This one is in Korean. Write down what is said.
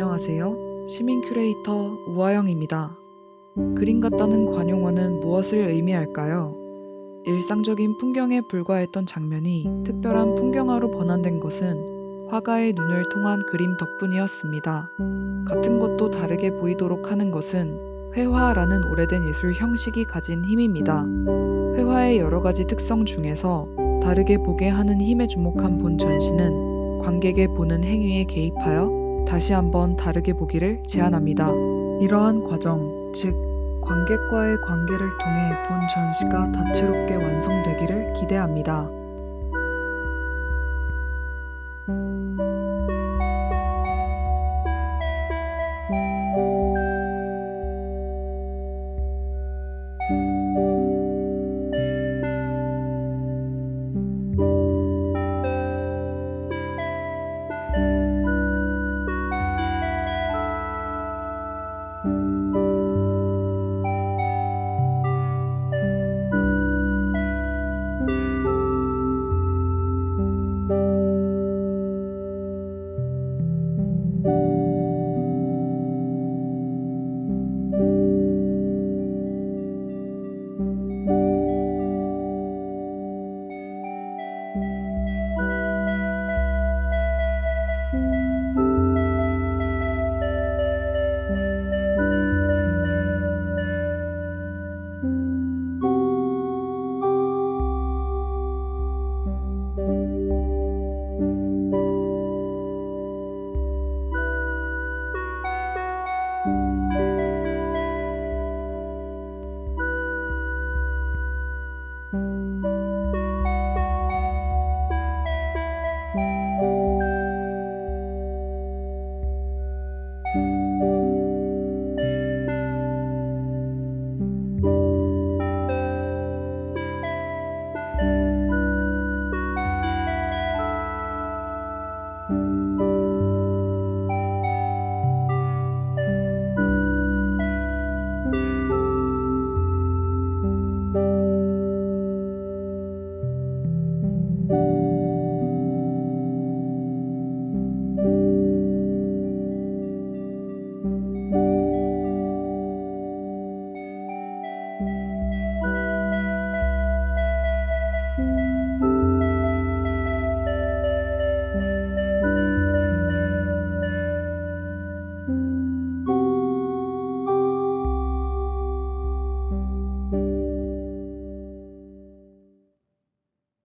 안녕하세요. 시민 큐레이터 우아영입니다. 그림 같다는 관용어는 무엇을 의미할까요? 일상적인 풍경에 불과했던 장면이 특별한 풍경화로 번안된 것은 화가의 눈을 통한 그림 덕분이었습니다. 같은 것도 다르게 보이도록 하는 것은 회화라는 오래된 예술 형식이 가진 힘입니다. 회화의 여러 가지 특성 중에서 다르게 보게 하는 힘에 주목한 본 전시는 관객의 보는 행위에 개입하여 다시 한번 다르게 보기를 제안합니다. 이러한 과정, 즉 관객과의 관계를 통해 본 전시가 다채롭게 완성되기를 기대합니다.